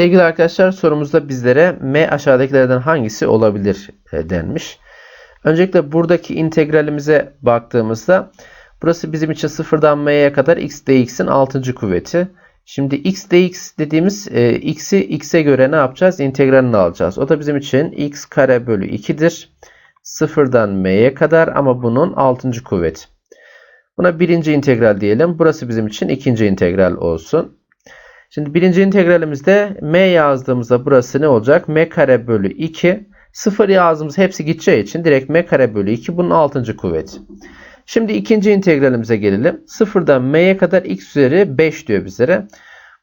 Sevgili arkadaşlar sorumuzda bizlere m aşağıdakilerden hangisi olabilir e, denmiş. Öncelikle buradaki integralimize baktığımızda burası bizim için sıfırdan m'ye kadar x dx'in 6. kuvveti. Şimdi x dx dediğimiz e, x'i x'e göre ne yapacağız? İntegralini alacağız. O da bizim için x kare bölü 2'dir. Sıfırdan m'ye kadar ama bunun 6. kuvveti. Buna birinci integral diyelim. Burası bizim için ikinci integral olsun. Şimdi birinci integralimizde m yazdığımızda burası ne olacak? m kare bölü 2. 0 yazdığımız hepsi gideceği için direkt m kare bölü 2 bunun 6. kuvveti. Şimdi ikinci integralimize gelelim. 0'dan m'ye kadar x üzeri 5 diyor bizlere.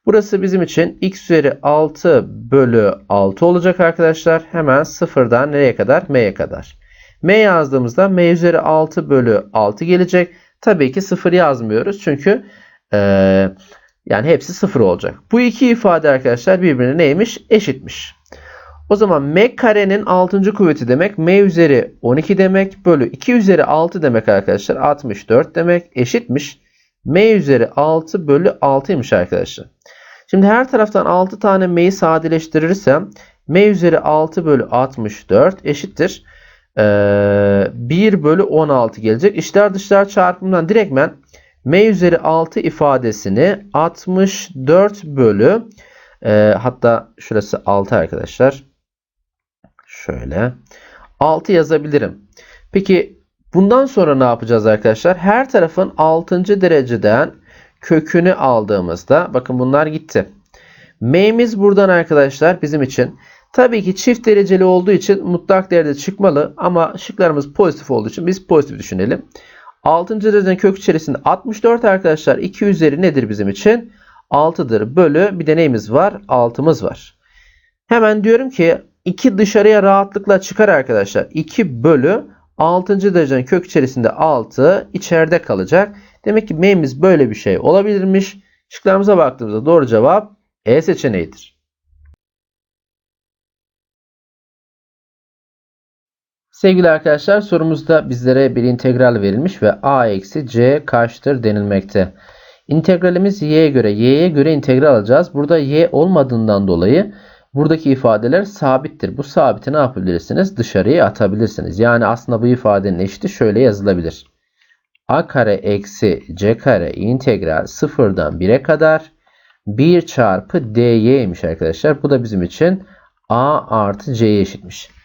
Burası bizim için x üzeri 6 bölü 6 olacak arkadaşlar. Hemen 0'dan nereye kadar? m'ye kadar. m yazdığımızda m üzeri 6 bölü 6 gelecek. Tabii ki 0 yazmıyoruz. Çünkü eee yani hepsi 0 olacak. Bu iki ifade arkadaşlar birbirine neymiş? Eşitmiş. O zaman m karenin 6. kuvveti demek m üzeri 12 demek bölü 2 üzeri 6 demek arkadaşlar 64 demek eşitmiş. m üzeri 6 bölü 6'ymış arkadaşlar. Şimdi her taraftan 6 tane m'yi sadeleştirirsem m üzeri 6 bölü 64 eşittir. Ee, 1 bölü 16 gelecek. İşler dışlar çarpımından direktmen m üzeri 6 ifadesini 64 bölü e, hatta şurası 6 arkadaşlar. Şöyle 6 yazabilirim. Peki bundan sonra ne yapacağız arkadaşlar? Her tarafın 6. dereceden kökünü aldığımızda bakın bunlar gitti. M'miz buradan arkadaşlar bizim için tabii ki çift dereceli olduğu için mutlak değerde çıkmalı ama şıklarımız pozitif olduğu için biz pozitif düşünelim. 6. dereceden kök içerisinde 64 arkadaşlar 2 üzeri nedir bizim için? 6'dır bölü bir de neyimiz var? 6'mız var. Hemen diyorum ki 2 dışarıya rahatlıkla çıkar arkadaşlar. 2 bölü 6. dereceden kök içerisinde 6 içeride kalacak. Demek ki m'miz böyle bir şey olabilirmiş. Şıklarımıza baktığımızda doğru cevap E seçeneğidir. Sevgili arkadaşlar sorumuzda bizlere bir integral verilmiş ve a eksi c kaçtır denilmekte. İntegralimiz y'ye göre y'ye göre integral alacağız. Burada y olmadığından dolayı buradaki ifadeler sabittir. Bu sabiti ne yapabilirsiniz? Dışarıya atabilirsiniz. Yani aslında bu ifadenin eşiti şöyle yazılabilir. a kare eksi c kare integral sıfırdan 1'e kadar 1 çarpı dy'ymiş arkadaşlar. Bu da bizim için a artı c'ye eşitmiş.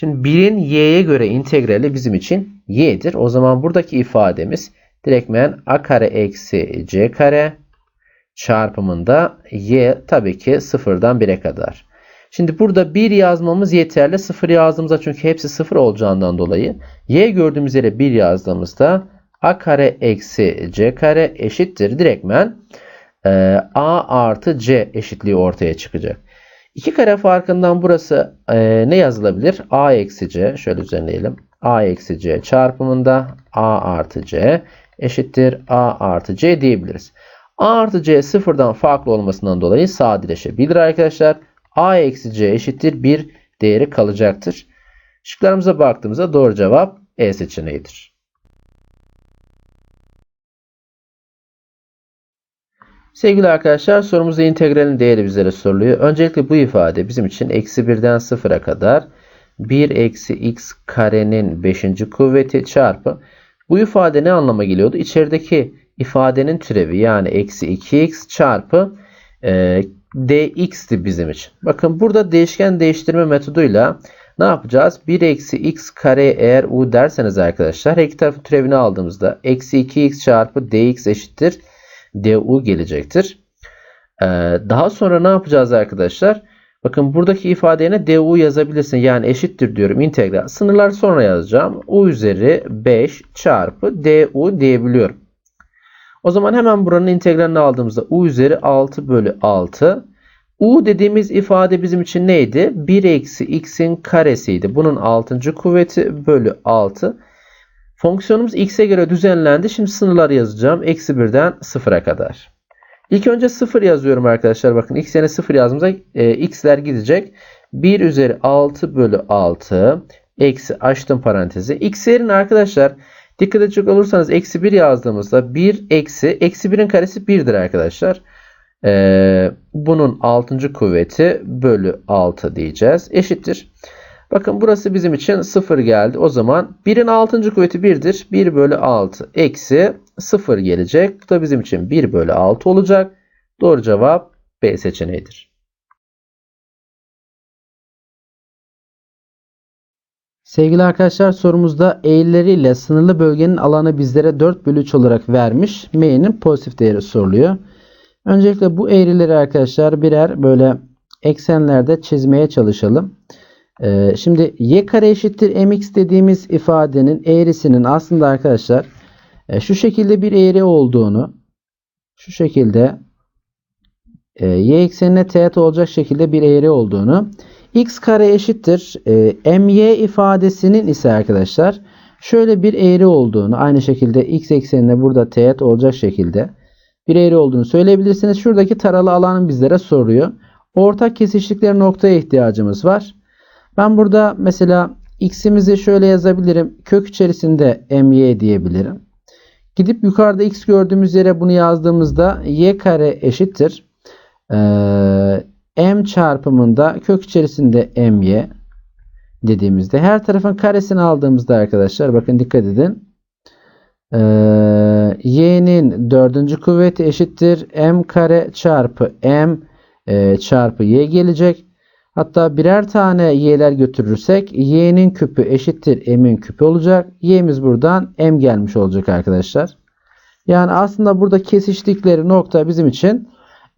Şimdi 1'in y'ye göre integrali bizim için y'dir. O zaman buradaki ifademiz direktmen a kare eksi c kare çarpımında y tabii ki sıfırdan 1'e kadar. Şimdi burada 1 yazmamız yeterli. 0 yazdığımızda çünkü hepsi 0 olacağından dolayı y gördüğümüz yere 1 yazdığımızda a kare eksi c kare eşittir. Direktmen e, a artı c eşitliği ortaya çıkacak. İki kare farkından burası e, ne yazılabilir? a eksi c şöyle düzenleyelim. a eksi c çarpımında a artı c eşittir a artı c diyebiliriz. a artı c sıfırdan farklı olmasından dolayı sadeleşebilir arkadaşlar. a eksi c eşittir 1 değeri kalacaktır. Şıklarımıza baktığımızda doğru cevap E seçeneğidir. Sevgili arkadaşlar sorumuzda integralin değeri bizlere soruluyor. Öncelikle bu ifade bizim için eksi 1'den 0'a kadar 1 eksi x karenin 5. kuvveti çarpı bu ifade ne anlama geliyordu? İçerideki ifadenin türevi yani eksi 2x çarpı e, dx'ti bizim için. Bakın burada değişken değiştirme metoduyla ne yapacağız? 1 eksi x kare eğer u derseniz arkadaşlar her iki tarafın türevini aldığımızda eksi 2x çarpı dx eşittir du gelecektir. Ee, daha sonra ne yapacağız arkadaşlar? Bakın buradaki ifadeye du yazabilirsin. Yani eşittir diyorum integral. Sınırları sonra yazacağım. u üzeri 5 çarpı du diyebiliyorum. O zaman hemen buranın integralini aldığımızda u üzeri 6 bölü 6. u dediğimiz ifade bizim için neydi? 1 eksi x'in karesiydi. Bunun 6. kuvveti bölü 6. Fonksiyonumuz x'e göre düzenlendi. Şimdi sınırları yazacağım. Eksi 1'den 0'a kadar. İlk önce 0 yazıyorum arkadaşlar. Bakın x yerine 0 yazdığımızda e, x'ler gidecek. 1 üzeri 6 bölü 6 eksi açtım parantezi. x yerine arkadaşlar dikkat edecek olursanız eksi 1 yazdığımızda 1 eksi eksi 1'in karesi 1'dir arkadaşlar. Ee, bunun 6. kuvveti bölü 6 diyeceğiz. Eşittir. Bakın burası bizim için 0 geldi. O zaman 1'in 6. kuvveti 1'dir. 1 bölü 6 eksi 0 gelecek. Bu da bizim için 1 bölü 6 olacak. Doğru cevap B seçeneğidir. Sevgili arkadaşlar sorumuzda eğrileriyle sınırlı bölgenin alanı bizlere 4 bölü 3 olarak vermiş. M'nin pozitif değeri soruluyor. Öncelikle bu eğrileri arkadaşlar birer böyle eksenlerde çizmeye çalışalım. Ee, şimdi y kare eşittir mx dediğimiz ifadenin eğrisinin aslında arkadaşlar e, şu şekilde bir eğri olduğunu şu şekilde e, y eksenine teğet olacak şekilde bir eğri olduğunu x kare eşittir e, my ifadesinin ise arkadaşlar şöyle bir eğri olduğunu aynı şekilde x eksenine burada teğet olacak şekilde bir eğri olduğunu söyleyebilirsiniz. Şuradaki taralı alanın bizlere soruyor. Ortak kesiştikleri noktaya ihtiyacımız var. Ben burada mesela x'imizi şöyle yazabilirim. Kök içerisinde my diyebilirim. Gidip yukarıda x gördüğümüz yere bunu yazdığımızda y kare eşittir. Ee, m çarpımında kök içerisinde my dediğimizde her tarafın karesini aldığımızda arkadaşlar bakın dikkat edin. Ee, y'nin dördüncü kuvveti eşittir m kare çarpı m e, çarpı y gelecek. Hatta birer tane y'ler götürürsek y'nin küpü eşittir m'in küpü olacak. y'miz buradan m gelmiş olacak arkadaşlar. Yani aslında burada kesiştikleri nokta bizim için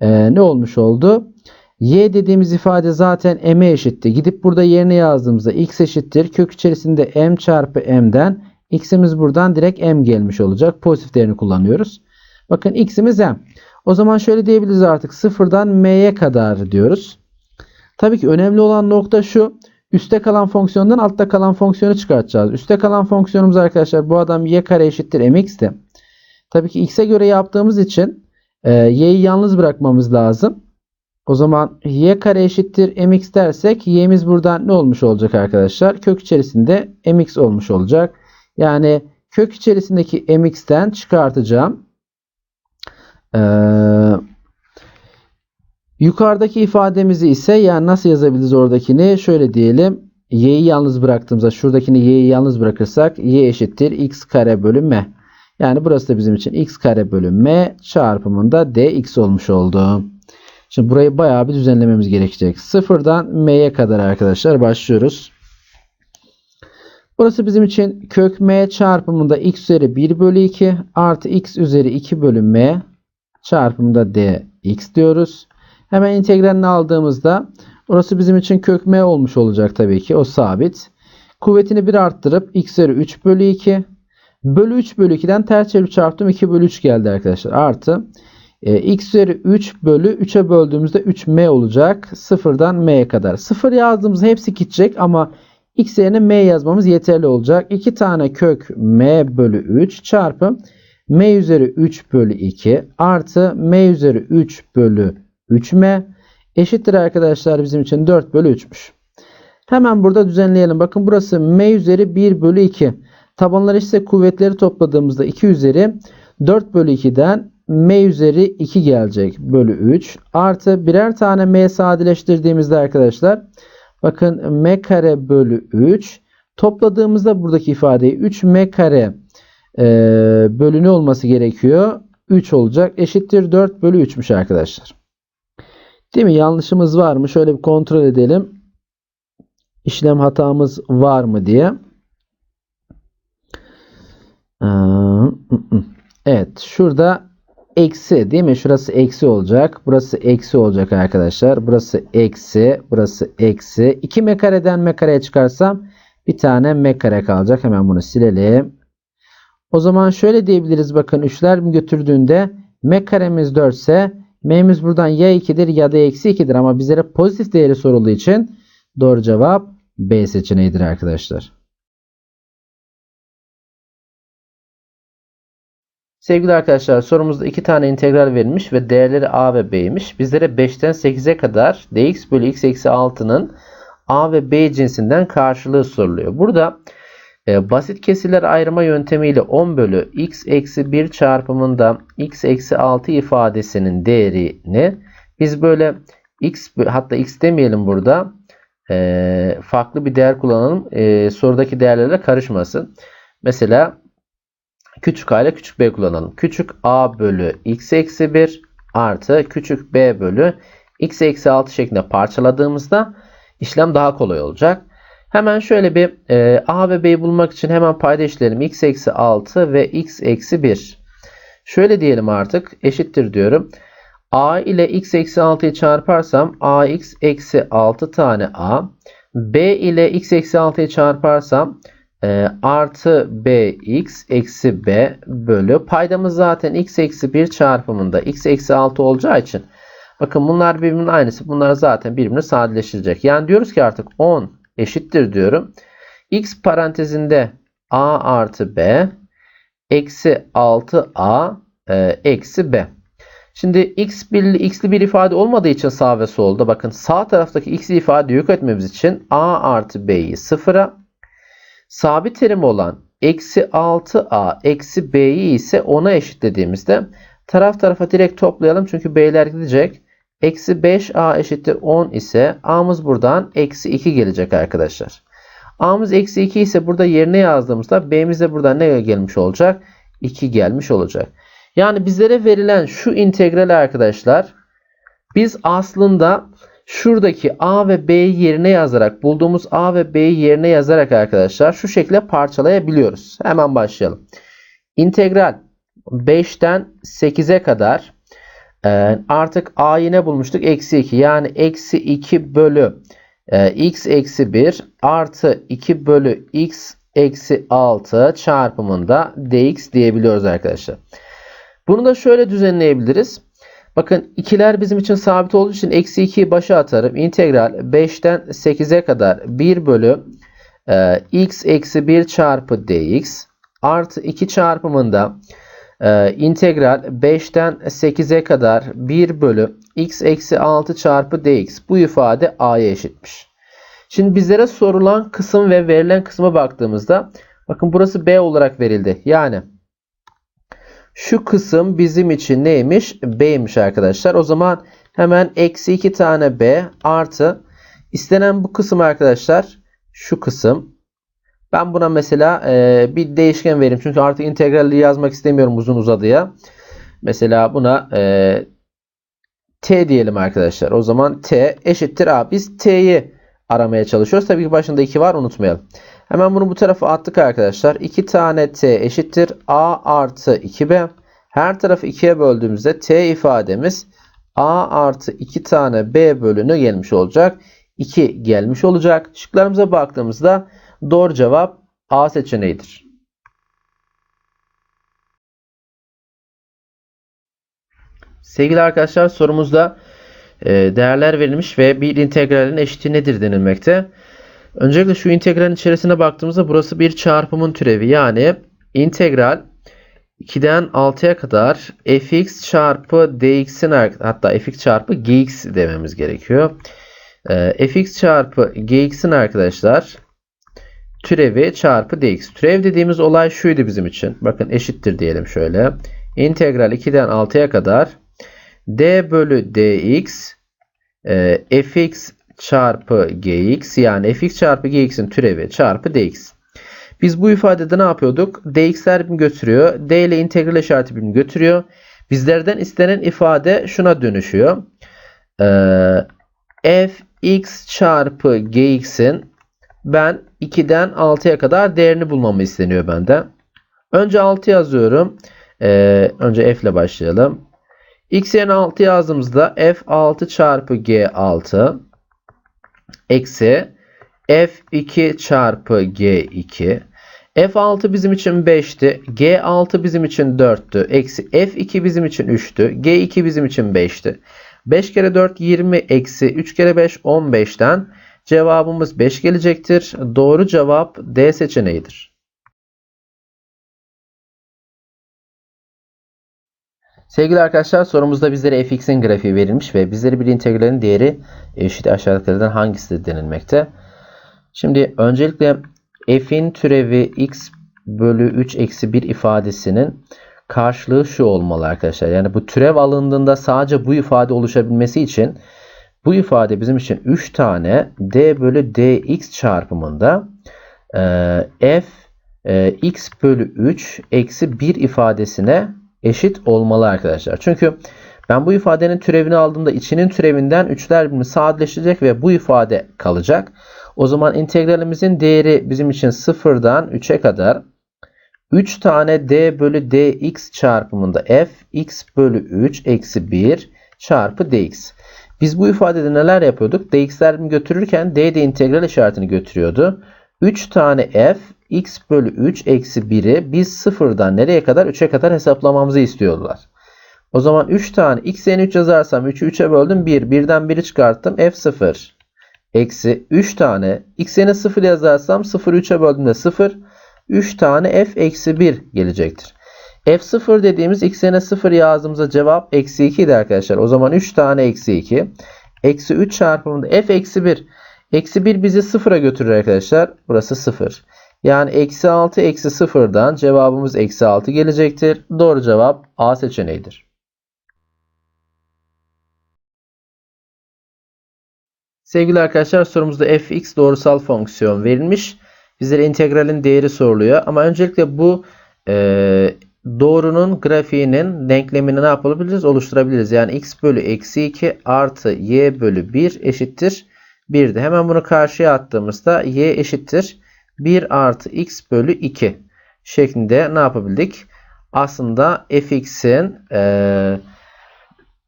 e, ne olmuş oldu? y dediğimiz ifade zaten m'e eşitti. Gidip burada yerine yazdığımızda x eşittir. Kök içerisinde m çarpı m'den x'imiz buradan direkt m gelmiş olacak. Pozitif değerini kullanıyoruz. Bakın x'imiz m. O zaman şöyle diyebiliriz artık sıfırdan m'ye kadar diyoruz. Tabii ki önemli olan nokta şu. Üste kalan fonksiyondan altta kalan fonksiyonu çıkartacağız. Üste kalan fonksiyonumuz arkadaşlar bu adam y kare eşittir mx'ti. Tabii ki x'e göre yaptığımız için e, y'yi yalnız bırakmamız lazım. O zaman y kare eşittir mx dersek y'miz buradan ne olmuş olacak arkadaşlar? Kök içerisinde mx olmuş olacak. Yani kök içerisindeki mx'ten çıkartacağım. Ee, yukarıdaki ifademizi ise yani nasıl yazabiliriz oradakini? Şöyle diyelim. y'yi yalnız bıraktığımızda şuradakini y'yi yalnız bırakırsak y eşittir x kare bölü m. Yani burası da bizim için x kare bölü m çarpımında dx olmuş oldu. Şimdi burayı bayağı bir düzenlememiz gerekecek. Sıfırdan m'ye kadar arkadaşlar başlıyoruz. Burası bizim için kök m çarpımında x üzeri 1 bölü 2 artı x üzeri 2 bölü m çarpımında dx diyoruz. Hemen integralini aldığımızda orası bizim için kök m olmuş olacak tabii ki. O sabit. Kuvvetini 1 arttırıp x üzeri 3 bölü 2 bölü 3 bölü 2'den ters çevirip çarptım 2 bölü 3 geldi arkadaşlar. Artı e, x üzeri 3 bölü 3'e böldüğümüzde 3m olacak. Sıfırdan m'ye kadar. Sıfır yazdığımızda hepsi gidecek ama x yerine m yazmamız yeterli olacak. 2 tane kök m bölü 3 çarpı m üzeri 3 bölü 2 artı m üzeri 3 bölü 3m eşittir arkadaşlar bizim için 4 bölü 3'müş. Hemen burada düzenleyelim. Bakın burası m üzeri 1 bölü 2. Tabanları ise kuvvetleri topladığımızda 2 üzeri 4 bölü 2'den m üzeri 2 gelecek bölü 3 artı birer tane m sadeleştirdiğimizde arkadaşlar bakın m kare bölü 3 topladığımızda buradaki ifadeyi 3 m kare e, bölü ne olması gerekiyor 3 olacak eşittir 4 bölü 3'müş arkadaşlar değil mi yanlışımız var mı şöyle bir kontrol edelim işlem hatamız var mı diye Evet şurada eksi değil mi? Şurası eksi olacak. Burası eksi olacak arkadaşlar. Burası eksi. Burası eksi. 2 m kareden çıkarsam bir tane m kare kalacak. Hemen bunu silelim. O zaman şöyle diyebiliriz. Bakın 3'ler mi götürdüğünde m karemiz 4 ise m'miz buradan ya 2'dir ya da eksi 2'dir. Ama bizlere pozitif değeri sorulduğu için doğru cevap B seçeneğidir arkadaşlar. Sevgili arkadaşlar sorumuzda iki tane integral verilmiş ve değerleri a ve b'ymiş. Bizlere 5'ten 8'e kadar dx bölü x eksi 6'nın a ve b cinsinden karşılığı soruluyor. Burada basit kesirler ayırma yöntemiyle 10 bölü x eksi 1 çarpımında x eksi 6 ifadesinin değerini biz böyle x hatta x demeyelim burada e, farklı bir değer kullanalım. E, sorudaki değerlerle karışmasın. Mesela küçük a ile küçük b kullanalım. Küçük a bölü x eksi 1 artı küçük b bölü x eksi 6 şeklinde parçaladığımızda işlem daha kolay olacak. Hemen şöyle bir e, a ve b'yi bulmak için hemen payda x eksi 6 ve x eksi 1. Şöyle diyelim artık eşittir diyorum. a ile x eksi 6'yı çarparsam ax eksi 6 tane a. b ile x eksi 6'yı çarparsam e, artı bx eksi b bölü paydamız zaten x eksi 1 çarpımında x eksi 6 olacağı için bakın bunlar birbirinin aynısı. Bunlar zaten birbirini sadeleştirecek. Yani diyoruz ki artık 10 eşittir diyorum. x parantezinde a artı b eksi 6a e, eksi b. Şimdi x birli x'li bir ifade olmadığı için sağ ve solda bakın sağ taraftaki x'li ifade yok etmemiz için a artı b'yi sıfıra sabit terim olan eksi 6a eksi b'yi ise 10'a eşitlediğimizde taraf tarafa direkt toplayalım çünkü b'ler gidecek. Eksi 5a eşittir 10 ise a'mız buradan eksi 2 gelecek arkadaşlar. a'mız eksi 2 ise burada yerine yazdığımızda b'miz de buradan ne gelmiş olacak? 2 gelmiş olacak. Yani bizlere verilen şu integral arkadaşlar biz aslında şuradaki a ve b'yi yerine yazarak bulduğumuz a ve b'yi yerine yazarak arkadaşlar şu şekilde parçalayabiliyoruz. Hemen başlayalım. İntegral 5'ten 8'e kadar e, artık a'yı ne bulmuştuk? Eksi 2 yani eksi 2 bölü e, x eksi 1 artı 2 bölü x eksi 6 çarpımında dx diyebiliyoruz arkadaşlar. Bunu da şöyle düzenleyebiliriz. Bakın ikiler bizim için sabit olduğu için eksi 2'yi başa atarım. İntegral 5'ten 8'e kadar 1 bölü e, x eksi 1 çarpı dx artı 2 çarpımında e, integral 5'ten 8'e kadar 1 bölü x eksi 6 çarpı dx. Bu ifade a'ya eşitmiş. Şimdi bizlere sorulan kısım ve verilen kısma baktığımızda bakın burası b olarak verildi. Yani şu kısım bizim için neymiş? B'ymiş arkadaşlar. O zaman hemen eksi 2 tane B artı istenen bu kısım arkadaşlar şu kısım. Ben buna mesela e, bir değişken vereyim. Çünkü artık integralli yazmak istemiyorum uzun uzadıya. Mesela buna e, T diyelim arkadaşlar. O zaman T eşittir A. Biz T'yi aramaya çalışıyoruz. Tabii ki başında 2 var unutmayalım. Hemen bunu bu tarafa attık arkadaşlar. 2 tane t eşittir a artı 2b. Her tarafı 2'ye böldüğümüzde t ifademiz a artı 2 tane b bölünü gelmiş olacak. 2 gelmiş olacak. Şıklarımıza baktığımızda doğru cevap a seçeneğidir. Sevgili arkadaşlar sorumuzda e, değerler verilmiş ve bir integralin eşiti nedir denilmekte. Öncelikle şu integralin içerisine baktığımızda burası bir çarpımın türevi. Yani integral 2'den 6'ya kadar fx çarpı dx'in hatta fx çarpı gx dememiz gerekiyor. Ee, fx çarpı gx'in arkadaşlar türevi çarpı dx. Türev dediğimiz olay şuydu bizim için. Bakın eşittir diyelim şöyle. İntegral 2'den 6'ya kadar d bölü dx e, fx çarpı gx yani fx çarpı gx'in türevi çarpı dx. Biz bu ifadede ne yapıyorduk? dx'ler birbirini götürüyor. d ile integral işareti birbirini götürüyor. Bizlerden istenen ifade şuna dönüşüyor. Ee, fx çarpı gx'in ben 2'den 6'ya kadar değerini bulmamı isteniyor benden. Önce 6 yazıyorum. Ee, önce f ile başlayalım. x yerine 6 yazdığımızda f6 çarpı g6 eksi f2 çarpı g2 f6 bizim için 5'ti. g6 bizim için 4'tü. Eksi f2 bizim için 3'tü. g2 bizim için 5'ti. 5 kere 4 20 eksi 3 kere 5 15'ten cevabımız 5 gelecektir. Doğru cevap D seçeneğidir. Sevgili arkadaşlar sorumuzda bizlere fx'in grafiği verilmiş ve bizlere bir integralin değeri eşit aşağıdakilerden hangisidir denilmekte. Şimdi öncelikle f'in türevi x bölü 3 eksi 1 ifadesinin karşılığı şu olmalı arkadaşlar. Yani bu türev alındığında sadece bu ifade oluşabilmesi için bu ifade bizim için 3 tane d bölü dx çarpımında e, f e, x bölü 3 eksi 1 ifadesine eşit olmalı arkadaşlar. Çünkü ben bu ifadenin türevini aldığımda içinin türevinden 3'ler birbirini sadeleşecek ve bu ifade kalacak. O zaman integralimizin değeri bizim için 0'dan 3'e kadar 3 tane d bölü dx çarpımında f x bölü 3 eksi 1 çarpı dx. Biz bu ifadede neler yapıyorduk? dx'ler götürürken d de integral işaretini götürüyordu. 3 tane f x bölü 3 eksi 1'i biz sıfırdan nereye kadar? 3'e kadar hesaplamamızı istiyordular. O zaman 3 tane x yerine 3 yazarsam 3'ü 3'e böldüm 1. 1'den 1'i çıkarttım f0. Eksi 3 tane x yerine 0 yazarsam 0'ı 3'e böldüğümde 0. 3 tane f eksi 1 gelecektir. F0 dediğimiz x yerine 0 yazdığımızda cevap eksi 2 idi arkadaşlar. O zaman 3 tane eksi 2. Eksi 3 çarpımında f eksi 1. Eksi 1 bizi 0'a götürür arkadaşlar. Burası 0. Yani eksi 6 eksi 0'dan cevabımız eksi 6 gelecektir. Doğru cevap A seçeneğidir. Sevgili arkadaşlar sorumuzda fx doğrusal fonksiyon verilmiş. Bizlere integralin değeri soruluyor. Ama öncelikle bu e, doğrunun grafiğinin denklemini ne yapabiliriz? Oluşturabiliriz. Yani x bölü eksi 2 artı y bölü 1 eşittir 1'de. Hemen bunu karşıya attığımızda y eşittir 1 artı x bölü 2 şeklinde ne yapabildik? Aslında fx'in e,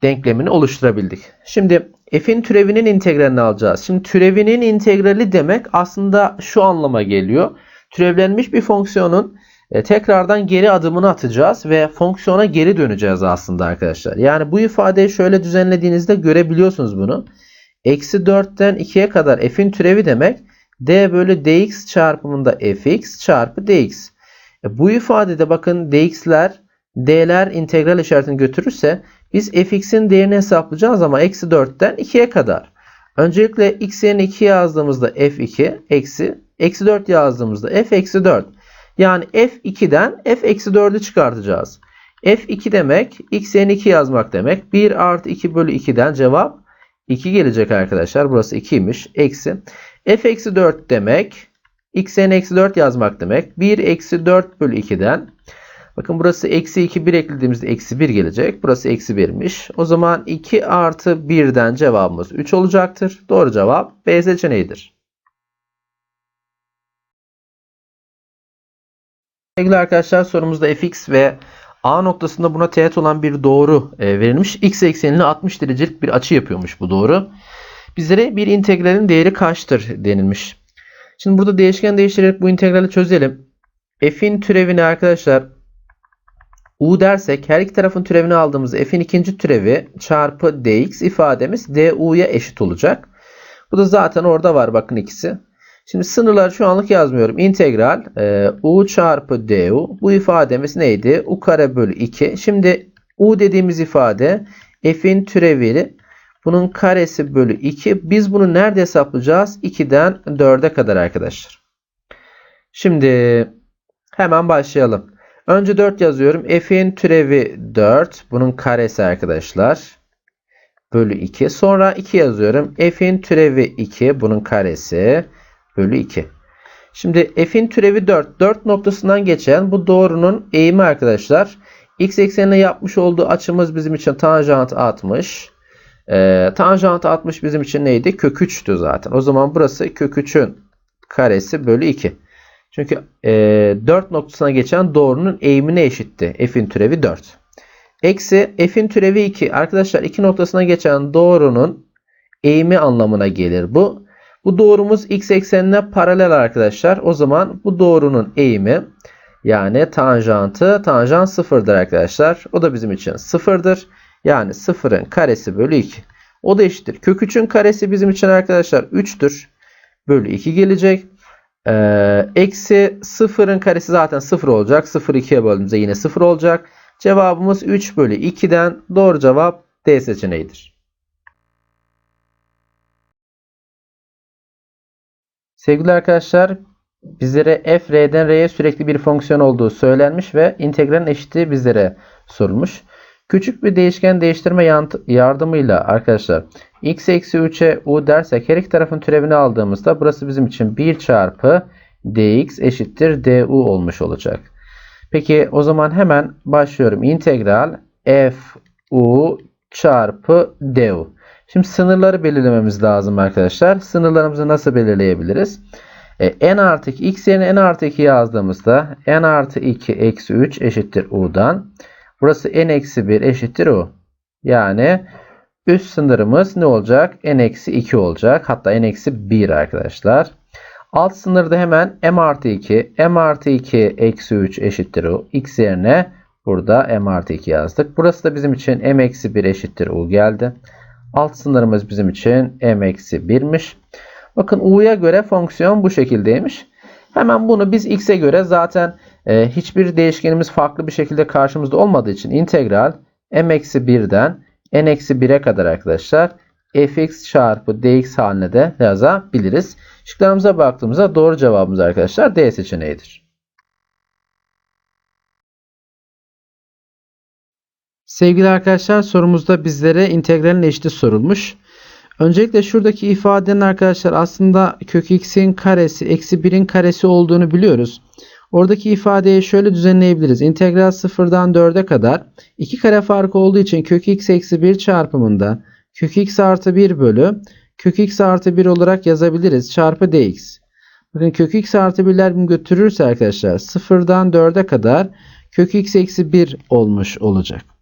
denklemini oluşturabildik. Şimdi f'in türevinin integralini alacağız. Şimdi türevinin integrali demek aslında şu anlama geliyor. Türevlenmiş bir fonksiyonun e, tekrardan geri adımını atacağız ve fonksiyona geri döneceğiz aslında arkadaşlar. Yani bu ifadeyi şöyle düzenlediğinizde görebiliyorsunuz bunu. Eksi 4'ten 2'ye kadar f'in türevi demek d bölü dx çarpımında fx çarpı dx. E, bu ifadede bakın dx'ler d'ler integral işaretini götürürse biz fx'in değerini hesaplayacağız ama eksi 4'ten 2'ye kadar. Öncelikle x yerine 2 yazdığımızda f2 eksi eksi 4 yazdığımızda f eksi 4. Yani f2'den f eksi 4'ü çıkartacağız. f2 demek x yerine 2 yazmak demek. 1 artı 2 bölü 2'den cevap 2 gelecek arkadaşlar. Burası 2'ymiş. Eksi. f eksi 4 demek x yerine eksi 4 yazmak demek. 1 eksi 4 bölü 2'den Bakın burası eksi 2 1 eklediğimizde eksi 1 gelecek. Burası eksi 1'miş. O zaman 2 artı 1'den cevabımız 3 olacaktır. Doğru cevap B seçeneğidir. Sevgili arkadaşlar sorumuzda fx ve A noktasında buna teğet olan bir doğru e, verilmiş. X eksenine 60 derecelik bir açı yapıyormuş bu doğru. Bizlere bir integralin değeri kaçtır denilmiş. Şimdi burada değişken değiştirerek bu integrali çözelim. F'in türevini arkadaşlar u dersek her iki tarafın türevini aldığımızda f'in ikinci türevi çarpı dx ifademiz du'ya eşit olacak. Bu da zaten orada var bakın ikisi. Şimdi sınırları şu anlık yazmıyorum. İntegral e, u çarpı du. Bu ifademiz neydi? u kare bölü 2. Şimdi u dediğimiz ifade f'in türevi bunun karesi bölü 2. Biz bunu nerede hesaplayacağız? 2'den 4'e kadar arkadaşlar. Şimdi hemen başlayalım. Önce 4 yazıyorum. F'in türevi 4. Bunun karesi arkadaşlar. Bölü 2. Sonra 2 yazıyorum. F'in türevi 2. Bunun karesi. Bölü 2. Şimdi f'in türevi 4. 4 noktasından geçen bu doğrunun eğimi arkadaşlar. X eksenine yapmış olduğu açımız bizim için tanjant 60. Ee, tanjant 60 bizim için neydi? Kök 3'tü zaten. O zaman burası kök 3'ün karesi bölü 2. Çünkü e, 4 noktasına geçen doğrunun eğimine eşitti. F'in türevi 4. Eksi F'in türevi 2. Arkadaşlar 2 noktasına geçen doğrunun eğimi anlamına gelir bu. Bu doğrumuz x eksenine paralel arkadaşlar. O zaman bu doğrunun eğimi yani tanjantı tanjant sıfırdır arkadaşlar. O da bizim için sıfırdır. Yani sıfırın karesi bölü 2. O da eşittir. Kök 3'ün karesi bizim için arkadaşlar 3'tür. Bölü 2 gelecek. Ee, eksi sıfırın karesi zaten sıfır olacak. 0 2'ye böldüğümüzde yine sıfır olacak. Cevabımız 3 bölü 2'den doğru cevap D seçeneğidir. Sevgili arkadaşlar bizlere f r'den r'ye sürekli bir fonksiyon olduğu söylenmiş ve integralin eşitliği bizlere sorulmuş. Küçük bir değişken değiştirme yardımıyla arkadaşlar x eksi 3'e u dersek her iki tarafın türevini aldığımızda burası bizim için 1 çarpı dx eşittir du olmuş olacak. Peki o zaman hemen başlıyorum. İntegral f u çarpı du. Şimdi sınırları belirlememiz lazım arkadaşlar. Sınırlarımızı nasıl belirleyebiliriz? E, n artı 2 x yerine n artı 2 yazdığımızda n artı 2 eksi 3 eşittir u'dan. Burası n eksi 1 eşittir u. Yani üst sınırımız ne olacak? n eksi 2 olacak. Hatta n eksi 1 arkadaşlar. Alt sınırda hemen m artı 2. m artı 2 eksi 3 eşittir u. x yerine burada m artı 2 yazdık. Burası da bizim için m eksi 1 eşittir u geldi. Alt sınırımız bizim için m eksi 1'miş. Bakın u'ya göre fonksiyon bu şekildeymiş. Hemen bunu biz x'e göre zaten e, hiçbir değişkenimiz farklı bir şekilde karşımızda olmadığı için integral m eksi 1'den n eksi 1'e kadar arkadaşlar fx çarpı dx haline de yazabiliriz. Şıklarımıza baktığımızda doğru cevabımız arkadaşlar D seçeneğidir. Sevgili arkadaşlar sorumuzda bizlere integralin eşiti sorulmuş. Öncelikle şuradaki ifadenin arkadaşlar aslında kök x'in karesi eksi 1'in karesi olduğunu biliyoruz. Oradaki ifadeyi şöyle düzenleyebiliriz. İntegral 0'dan 4'e kadar 2 kare farkı olduğu için kök x eksi 1 çarpımında kök x artı 1 bölü kök x artı 1 olarak yazabiliriz. Çarpı dx. Bakın kök x artı 1'ler bunu götürürse arkadaşlar 0'dan 4'e kadar kök x eksi 1 olmuş olacak.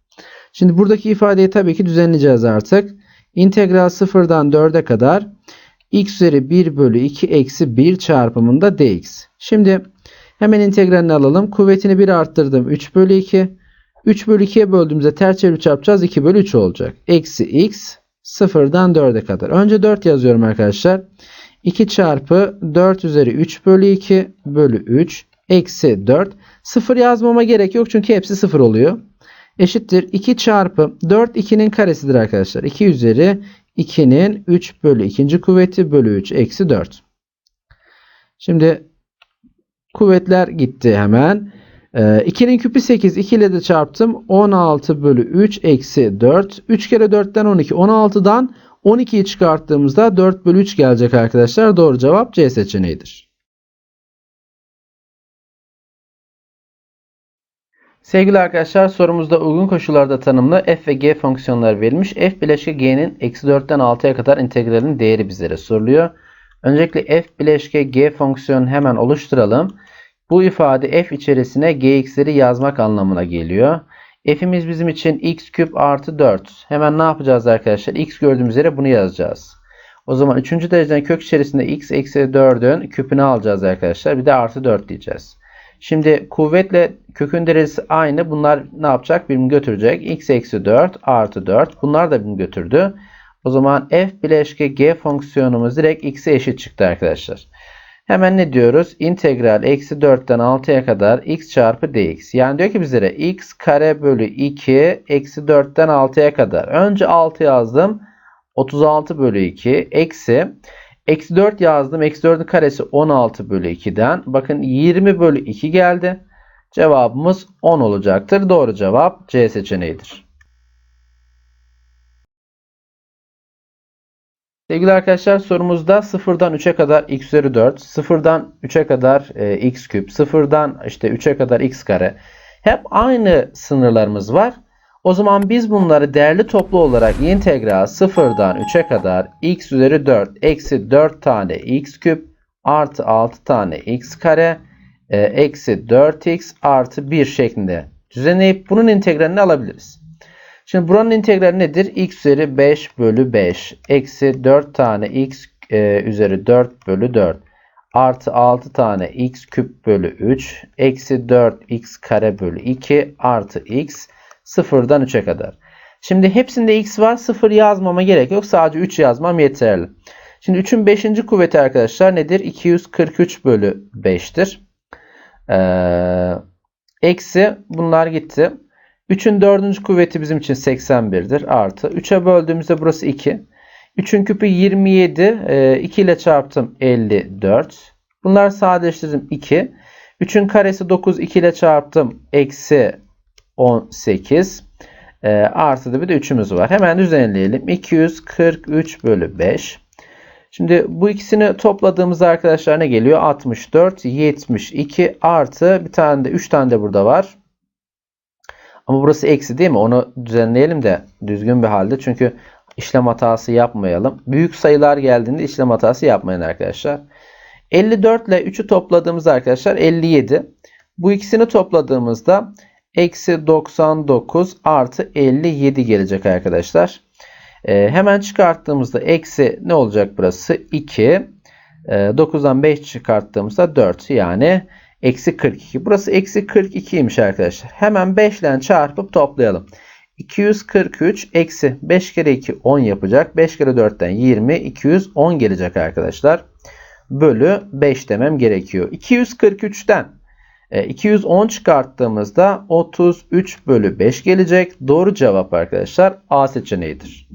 Şimdi buradaki ifadeyi tabii ki düzenleyeceğiz artık. İntegral 0'dan 4'e kadar x üzeri 1 bölü 2 eksi 1 çarpımında dx. Şimdi hemen integralini alalım. Kuvvetini 1 arttırdım. 3 bölü 2. 3 bölü 2'ye böldüğümüzde ters çevirip çarpacağız. 2 bölü 3 olacak. Eksi x 0'dan 4'e kadar. Önce 4 yazıyorum arkadaşlar. 2 çarpı 4 üzeri 3 bölü 2 bölü 3 eksi 4. 0 yazmama gerek yok çünkü hepsi 0 oluyor. Eşittir 2 çarpı 4 2'nin karesidir arkadaşlar. 2 üzeri 2'nin 3 bölü 2. kuvveti bölü 3 eksi 4. Şimdi kuvvetler gitti hemen. Ee, 2'nin küpü 8. 2 ile de çarptım. 16 bölü 3 eksi 4. 3 kere 4'ten 12. 16'dan 12'yi çıkarttığımızda 4 bölü 3 gelecek arkadaşlar. Doğru cevap C seçeneğidir. Sevgili arkadaşlar sorumuzda uygun koşullarda tanımlı f ve g fonksiyonları verilmiş. f bileşke g'nin eksi 4'ten 6'ya kadar integralinin değeri bizlere soruluyor. Öncelikle f bileşke g fonksiyonunu hemen oluşturalım. Bu ifade f içerisine gx'leri yazmak anlamına geliyor. f'imiz bizim için x küp artı 4. Hemen ne yapacağız arkadaşlar? x gördüğümüz yere bunu yazacağız. O zaman 3. dereceden kök içerisinde x eksi 4'ün küpünü alacağız arkadaşlar. Bir de artı 4 diyeceğiz. Şimdi kuvvetle kökün derecesi aynı. Bunlar ne yapacak? Birbirini götürecek. x eksi 4 artı 4. Bunlar da birbirini götürdü. O zaman f bileşke g fonksiyonumuz direkt x'e eşit çıktı arkadaşlar. Hemen ne diyoruz? İntegral eksi 4'ten 6'ya kadar x çarpı dx. Yani diyor ki bizlere x kare bölü 2 eksi 4'ten 6'ya kadar. Önce 6 yazdım. 36 bölü 2 eksi Eksi 4 yazdım. Eksi 4'ün karesi 16 bölü 2'den. Bakın 20 bölü 2 geldi. Cevabımız 10 olacaktır. Doğru cevap C seçeneğidir. Sevgili arkadaşlar sorumuzda 0'dan 3'e kadar x üzeri 4, 0'dan 3'e kadar e, x küp, 0'dan işte 3'e kadar x kare. Hep aynı sınırlarımız var. O zaman biz bunları değerli toplu olarak integral 0'dan 3'e kadar x üzeri 4 eksi 4 tane x küp artı 6 tane x kare e, eksi 4x artı 1 şeklinde düzenleyip bunun integralini alabiliriz. Şimdi buranın integrali nedir? x üzeri 5 bölü 5 eksi 4 tane x e, üzeri 4 bölü 4 artı 6 tane x küp bölü 3 eksi 4x kare bölü 2 artı x 0'dan 3'e kadar. Şimdi hepsinde x var. 0 yazmama gerek yok. Sadece 3 yazmam yeterli. Şimdi 3'ün 5. kuvveti arkadaşlar nedir? 243 bölü 5'tir. Ee, eksi bunlar gitti. 3'ün 4. kuvveti bizim için 81'dir. Artı. 3'e böldüğümüzde burası 2. 3'ün küpü 27. E, 2 ile çarptım 54. Bunlar sadeleştirdim 2. 3'ün karesi 9 2 ile çarptım. Eksi 18. E, artı da bir de 3'ümüz var. Hemen düzenleyelim. 243 bölü 5. Şimdi bu ikisini topladığımızda arkadaşlar ne geliyor? 64, 72 artı bir tane de 3 tane de burada var. Ama burası eksi değil mi? Onu düzenleyelim de düzgün bir halde. Çünkü işlem hatası yapmayalım. Büyük sayılar geldiğinde işlem hatası yapmayın arkadaşlar. 54 ile 3'ü topladığımızda arkadaşlar 57. Bu ikisini topladığımızda eksi 99 artı 57 gelecek arkadaşlar. Ee, hemen çıkarttığımızda eksi ne olacak burası? 2. Ee, 9'dan 5 çıkarttığımızda 4 yani eksi 42. Burası eksi 42'ymiş arkadaşlar. Hemen 5 ile çarpıp toplayalım. 243 eksi 5 kere 2 10 yapacak. 5 kere 4'ten 20 210 gelecek arkadaşlar. Bölü 5 demem gerekiyor. 243'ten e, 210 çıkarttığımızda 33 bölü 5 gelecek. Doğru cevap arkadaşlar A seçeneğidir.